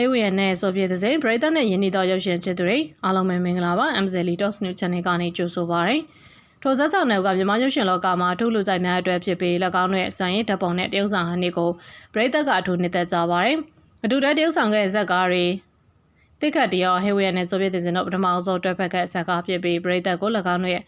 ဟေးဝီယန်နဲ့ဆိုဗီယက်သတင်းပရိသတ်နဲ့ယင်းနေသောရုပ်ရှင်ချစ်သူတွေအားလုံးပဲမင်္ဂလာပါ MZL Talks News Channel ကနေကြိုဆိုပါရစေ။ထိုဆက်ဆောင်နယ်ကမြန်မာရုပ်ရှင်လောကမှာအထူးလူကြိုက်များအတွက်ဖြစ်ပြီး၎င်းတို့ရဲ့စွမ်းရည်ဓာတ်ပုံနဲ့တရုပ်ဆောင်ဟန်တွေကိုပရိသတ်ကအထူးနှစ်သက်ကြပါရစေ။အတူတည်းတရုပ်ဆောင်ခဲ့တဲ့ဇက်ကားတွေတိကတ်တရောဟေးဝီယန်နဲ့ဆိုဗီယက်သတင်းတို့ပထမအဆုံးတွဲဖက်ခဲ့ဇက်ကားဖြစ်ပြီးပရိသတ်ကို၎င်းတို့ရဲ့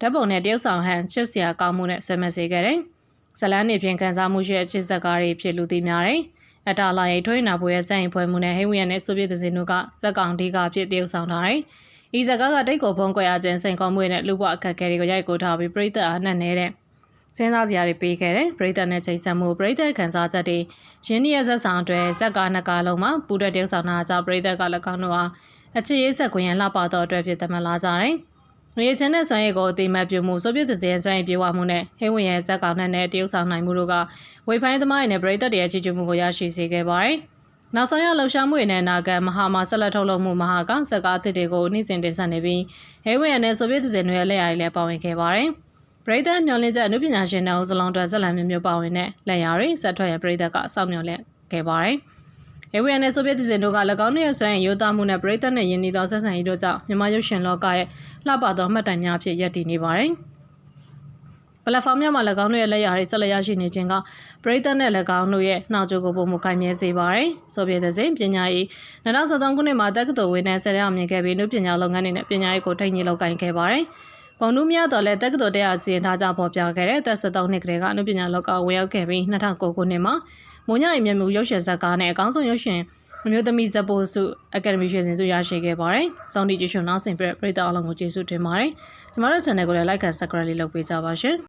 ဓာတ်ပုံနဲ့တရုပ်ဆောင်ဟန်ချစ်စရာကောင်းမှုနဲ့ဆွဲမစေခဲ့တယ်။ဇလန်းနေဖြင့်ကန်စားမှုရှိတဲ့ချစ်ဇက်ကားတွေဖြစ်လူသိများတယ်။ အတာလာရိတ်ထွေးနာပွဲရဲ့စက်ရင်ဖွဲမှုနဲ့ဟိဝီယန်နဲ့ဆိုဗီယက်သစင်တို့ကဇက်ကောင်ဒီကဖြစ်တည်ဆောင်ထားတယ်။ဤဇက်ကကတိတ်ကိုဖုံးကွယ်ရခြင်းစိန်ခေါ်မှုနဲ့လူ့ဘဝအခက်အခဲတွေကိုရိုက်ကိုထားပြီးပြည်သက်အားနှံ့နေတဲ့စဉ်းစားစရာတွေပေးခဲ့တယ်။ပြည်သက်နဲ့ချိန်ဆက်မှုပြည်သက်ခံစားချက်တွေရင်းနှီးရဇက်ဆောင်တွေဇက်ကနှစ်ကားလုံးမှာပူတဲ့တည်ဆောင်တာကြောင့်ပြည်သက်ကလည်းကောင်းတော့အားအခြေရေးဆက်ခွင့်ရလှပတော့အတွက်ဖြစ်သတ်မှတ်လာကြတယ်။ ရေချင်တဲ့ဆွမ်းရည်ကိုအတိမတ်ပြုမှုဆိုပြတဲ့တဲ့ဆွမ်းရည်ပြေဝမှုနဲ့ဟင်းဝင်ရဲ့ဇက်ကောင်နဲ့တရုပ်ဆောင်နိုင်မှုတို့ကဝေဖိုင်းသမားတွေနဲ့ပရိသတ်တွေရဲ့ချီးကျူးမှုကိုရရှိစေခဲ့ပါတယ်။နောက်ဆုံးရလှူရှားမှုတွေနဲ့နာဂတ်မဟာမာဆက်လက်ထုတ်လုပ်မှုမဟာကောင်စကားအသစ်တွေကိုနှိစင်တင်ဆက်နေပြီးဟဲဝင်းရနဲ့ဆိုဗီယက်သတင်းတွေရဲ့လက်ရာတွေလည်းပါဝင်ခဲ့ပါတယ်။ပရိသတ်မျှော်လင့်ချက်အမှုပညာရှင်တွေစလုံးတော်ဇက်လန်မျိုးမျိုးပါဝင်တဲ့လက်ရာတွေဆက်ထွက်ရပရိသတ်ကအဆောက်မျှော်လင့်ခဲ့ပါတယ်။ ဟဲဝင်းနဲ့ဆိုဗီယက်သတင်းတို့က၎င်းတို့ရဲ့ဆွမ်းရည်ရိုးသားမှုနဲ့ပရိသတ်နဲ့ယဉ်ကျေးသောဆက်ဆံရေးတို့ကြောင့်မြန်မာရုပ်ရှင်လောကရဲ့လှပသောမှတ်တိုင်များဖြစ်ရည်တည်နေပါတယ်။ပလက်ဖောင်းများမှာ၎င်းတို့ရဲ့လက်ရာတွေဆက်လက်ရရှိနေခြင်းကပရိသတ်နဲ့၎င်းတို့ရဲ့နှောက်ကြိုးကိုပုံမခိုင်မြဲစေပါတယ်။ဆိုပြည်တဲ့စဉ်ပညာရေး2013ခုနှစ်မှာတက္ကသိုလ်ဝင်တဲ့ဆယ်ရအောင်မြင်ခဲ့ပြီးနုပညာလုပ်ငန်းတွေနဲ့ပညာရေးကိုထိန်းညှိလုပ်ကိုင်ခဲ့ပါတယ်။ကွန်နူးများတော်လည်းတက္ကသိုလ်တရားစီရင်ထားကြပေါ်ပြခဲ့တဲ့သက်73နှစ်ကလေးကအနုပညာလောကဝင်ရောက်ခဲ့ပြီး2009ခုနှစ်မှာ မွန်ညအိမ်မြမှုရုပ်ရှင်ဇာတ်ကားနဲ့အကောင်းဆုံးရုပ်ရှင်အမျိုးသမီးဇပိုးစုအကယ်ဒမီရွှေစင်စုရရှိခဲ့ပါတယ်။စောင်းတီကျရှင်နောက်ဆင်ပြပရိသတ်အလုံးကိုကျေးဇူးတင်ပါတယ်။ကျမတို့ channel ကိုလည်း like and subscribe လေးလုပ်ပေးကြပါရှင်။